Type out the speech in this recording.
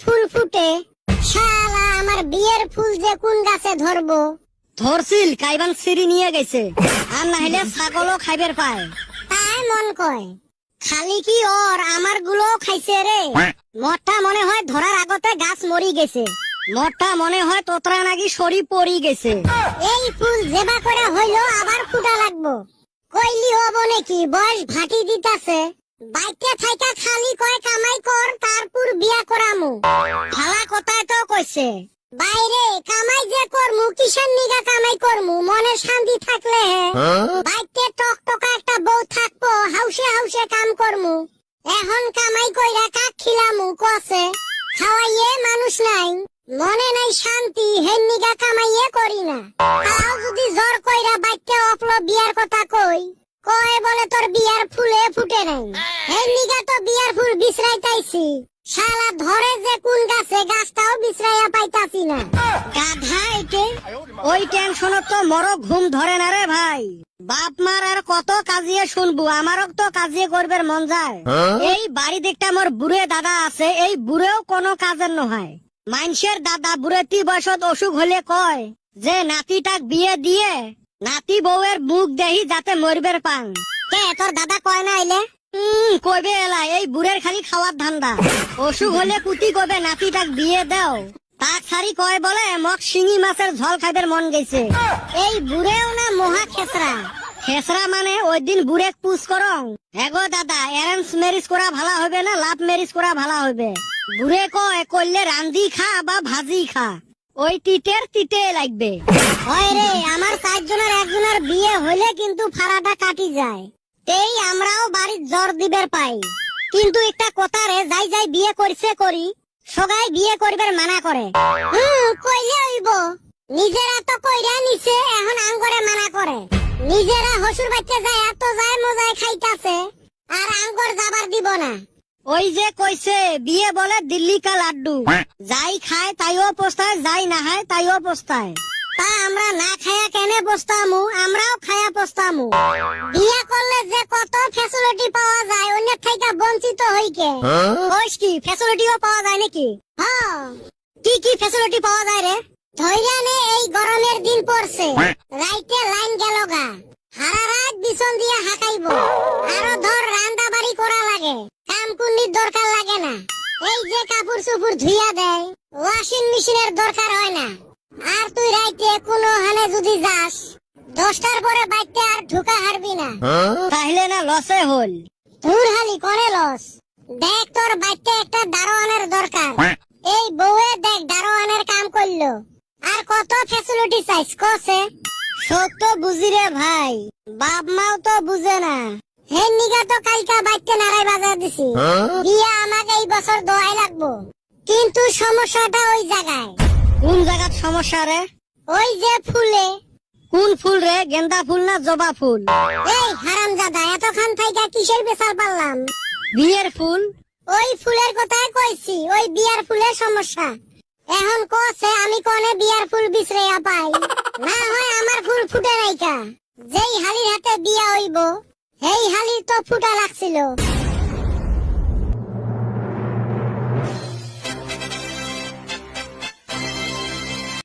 ফুল ফুটে। শালা আমার বিয়ের ফুল যে কোন গাছে ধরবো? ধরছিল কাইবান সিঁড়ি নিয়ে গেছে। আর নাহলে ছাগলও খাইবের পায়। তাই মন কয় খালি কি ওর আমারগুলো খাইছে রে? মরটা মনে হয় ধরার আগতে গাছ মরি গেছে। মরটা মনে হয় তোতরা নাকি সরি পড়ি গেছে। এই ফুল জেবা করে হইল আবার ফুটা লাগবো। কইলি হব নাকি বয়স ভাটি দিতাছে। বাইকে থাইকা খালি কয় কামাই কর বিয়া করামু। ভালা কথাই তো কইছে। বাইরে কামাই যে করমু কিসের নিগা কামাই করমু? মনে শান্তি থাকলে হে। বাইকে টক একটা বউ থাকব হাউসে হাউসে কাম করমু। এখন কামাই কইরা কাক খিলামু কসে? খাওয়াইয়ে মানুষ নাই। মনে নাই শান্তি হেন নিগা কামাইয়ে করি না। তাও যদি জ্বর কইরা বাইকে অপলো বিয়ার কথা কই কয় বলে তোর বিয়ার ফুলে ফুটে নাই। হেন নিগা তো বিয়ার ফুল বিছরাইতাইছি শালা ধরে যে কোন গাছে গাছটাও বিছরাইয়া পাইতাছি না। গাধা একে। ওই টেনশনত তো মরো ঘুম ধরে না রে ভাই। বাপ মার আর কত কাজিয়ে শুনব আমারও তো কাজিয়ে করবার মন যায়। এই বাড়ি দেখতে আমার বুড়ে দাদা আছে এই বুড়েও কোনো কাজের নহয়। মানুষের দাদা বুড়ে তি বয়সত অসুখ হলে কয় যে নাতিটাক বিয়ে দিয়ে নাতি বউয়ের মুখ দেহি যাতে মরবের পান কে তোর দাদা কয় না আইলে? হুম কইবে এলা, এই বুড়ের খালি খাওয়ার ধান্দা। অসুখ হলে পুতি কবে নাতিটাক বিয়ে দাও। তাক সারি কয় বলে মক শিঙি মাছের ঝল খাইবার মন গেছে। এই বুড়েও না মহা খেসরা। খেসরা মানে ওই দিন বুড়েক পুষ করং। এগো দাদা অ্যারেঞ্জ ম্যারেজ করা ভালো হবে না লাভ ম্যারেজ করা ভালো হবে বুড়ে কয়, করলে রান্দি খা বা ভাজি খা। ওই তিতের তিতে লাগবে। হয় রে, আমার চারজনের একজনের বিয়ে হলে কিন্তু ফাড়াটা কাটি যায়। এই আমরাও বাড়ির জ্বর দিবের পাই। কিন্তু একটা কথা রে যাই যাই বিয়ে করছে করি সবাই বিয়ে করবার মানা করে। হুম কইলে হইব। নিজেরা তো কইরা নিছে এখন আঙ্গরে মানা করে। নিজেরা হসুর বাচ্চা যায় এত যায় মজায় খাইতাছে আর আঙ্গর যাবার দিব না। ওই যে কইছে বিয়ে বলে দিল্লি কা লাড্ডু। যাই খায় তাইও পোস্তায় যাই না খায় তাইও পোস্তায়। তা আমরা না খায়া কেনে বসতামু আমরাও খায়া বসতামু। বিয়ে করলে যে কত ফ্যাসিলিটি পাওয়া যায় অন্য থেকে বঞ্চিত হইকে কইস কি ফ্যাসিলিটিও পাওয়া যায় নাকি? হ্যাঁ। কি কি ফ্যাসিলিটি পাওয়া যায় রে? নে এই গরমের দিন পড়ছে। রাইতে লাইন গেল গা। হারা রাত বিছন দিয়ে হাঁকাইব। আরও ধর রান্না বাড়ি করা লাগে। কাম কুন্নির দরকার লাগে না। এই যে কাপড় চুপুর ধুইয়া দেয় ওয়াশিং মেশিনের দরকার হয় না। আর তুই রাইতে কোনো হানে যদি যাস দশটার পরে বাইতে আর ঢুকা হারবি না। তাহলে না লসে হল। তোর হালি করে লস দেখ তোর বাইতে একটা দারোয়ানের দরকার। এই বউয়ে দেখ দারোয়ানের কাম করল। আর কত ফ্যাসিলিটি চাইছ কসে সত্য বুঝি রে ভাই বাপ মাও তো বুঝে না। হে নিগা তো কালকা বাইতে নারাই বাজার দিছি। বিয়া আমাকে এই বছর দোয়াই লাগবো। কিন্তু সমস্যাটা ওই জায়গায়। কোন জায়গার সমস্যা রে? ওই যে ফুলে। কোন ফুল রে? গেন্দা ফুল না জবা ফুল? এই হারাম দাদা এতখান থাইকা কিসের বেচার পারলাম? বিয়ের ফুল? ওই ফুলের কথাই কইছি ওই বিয়ার ফুলের সমস্যা। এখন কছে আমি কোনে বিয়ার ফুল বিছরাইয়া পাই? না হয় আমার ফুল ফুটে নাইকা। যেই হালির হাতে বিয়া হইব সেই হালির তো ফুটা লাগছিল।